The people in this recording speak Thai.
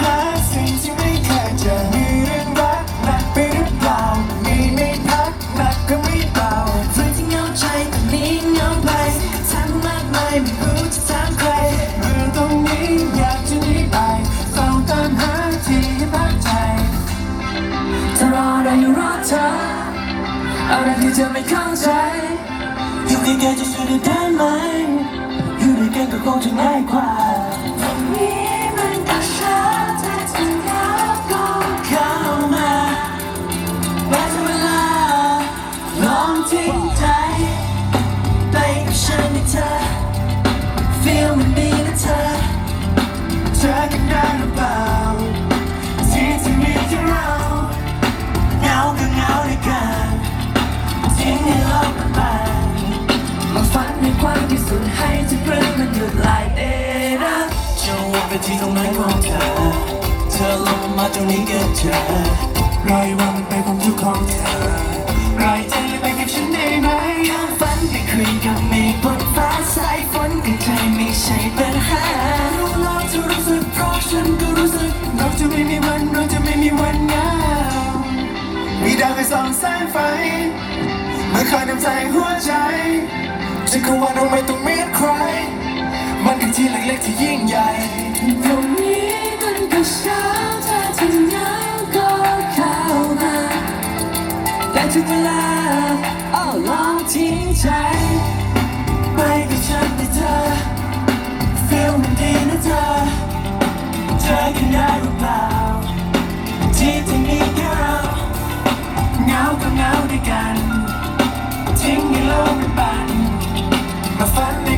หาสิ่งที่ไม่เคยเจอเรื่องรักหนักไปหรือเปล่า มีไม่พักหนักก็ไม่เบาเพื่ที่เงาใจตอนี้เงาไปทำมากมายไม่รู้จะถามใครเรื่ตรงนี้อยากจะหนีไปเฝ้าตามหาที่พักใจจะรออะไรรอเธออะไรที่เธไม่เข้าใจอยู่ใกล้ๆจะช่วยได้ไหมอยู่ด้วยกันก็คงจะง่ายกว่า หรือเปล่าที่ที่มีแค่เราเหงาก็เหงาด้วยกันทิ้งให้โลกมันไปมาฝันในกว้างที่สุดให้ทุกเรื่องมันหยุดไหลเอ็นะจะวนไปที่ตรงไหนของเธอเธอลงมาตรงนี้กับเธอรอยว่ามันไปความทุกข์ของเธอรอยใจไปกับฉันได้ไหมข้างฝันไปคุยกับเมฆบนฟ้าสายฝนกับใจไม่ใช่ปัญหา จะไม่มีวันเราจะไม่มีวันเหงามีดาวไปส่องแสงไฟมาคอยนำใจหัวใจฉัก็ว่าเราไม่ต้องมีใคร มันคือที่เล็กๆที่ยิ่งใหญ่ตรงนี้มันก็เช้าแต่ถึงแล้วก็เข้ามาแต่ถึงเวลาอ้อลองทิ้งใจ I find me